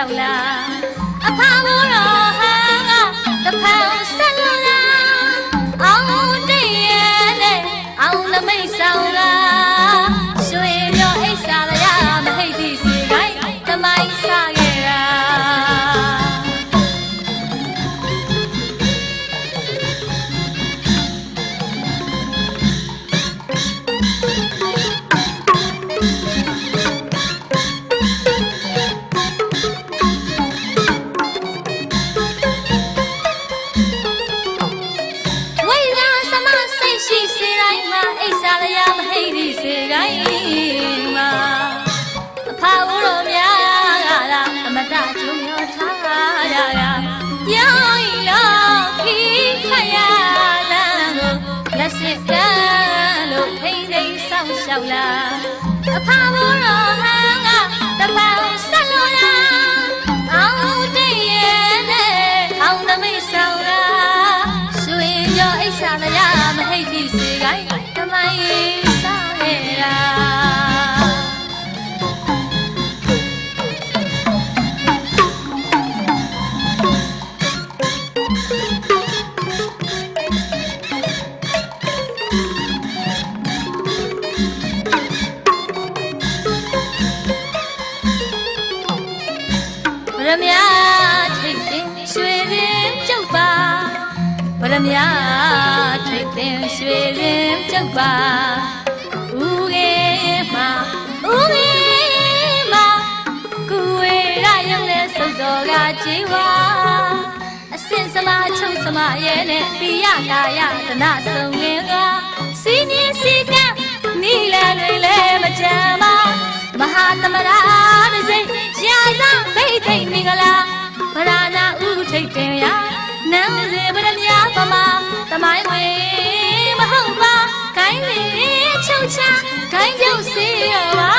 က်ရှောက်လာအဖာဘိုးတော် လျာမဟိတ်ဒီစေတိုင်းမှာအဖာဦးတော်များကလာအမတကျုံရောထားရရာရောင်းလို့ခိခရလန်းကိုလက်စစ်ကမ်းလို့ထိန်ထိန်ဆောက်ရှောက်လာအဖာဦးတော်ဟန်ကတ ရမ ्या ထိတ်တင်ရွှေရင်ကျုပ်ပါဗရမ ्या ထိတ်တင်ရွှေရင် ကျုပ်ပါဦးငယ်မှာဦးငယ်မှာကိုဝေရရုံနဲ့စုပ်တော်ကကြည်ဝါအစင်စမချုပ်စမရဲ့နဲ့ပိယကာယတနာဆုံးလင်ကစီနီစီကနီလန်တွေလည်းမကြမ်းပါမဟာသမရာတစိရာဇဗိသိက်မင်္ဂလာဗရာနာဥထိတ်တင်ရနန်းစေဗရမယာပမတမိုင်းဝင် ချုပ်ချခို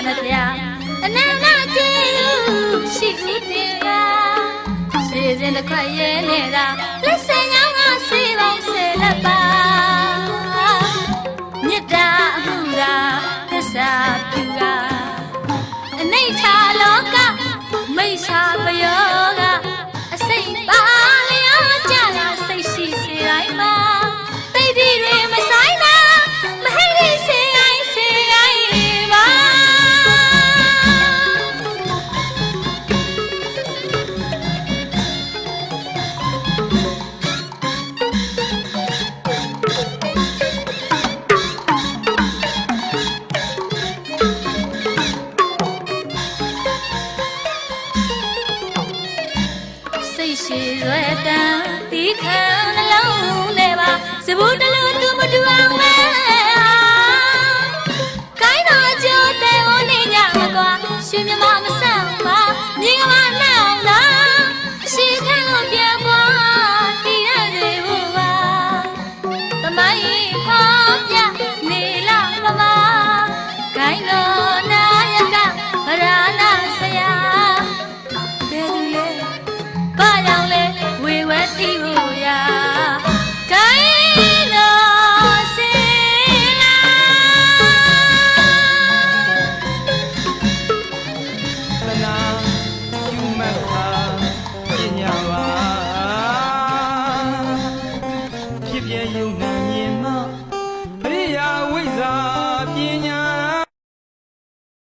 မိဘနှဖျားအနန္တကျေရှိရှိတင်ကစေစဉ်တစ်ခွက်ရဲ့နေတာလက်ဆယ်ညောင်းကစေပေါင်းဆယ်လက်ပါမေတ္တာအမှုရာသစ္စာပြုရာအနိဋ္ဌာလောကမိစ္ဆာပယော ရှိရွယ်တန်ဒီခံနှလုံးနဲ့ပါစဘူးတလ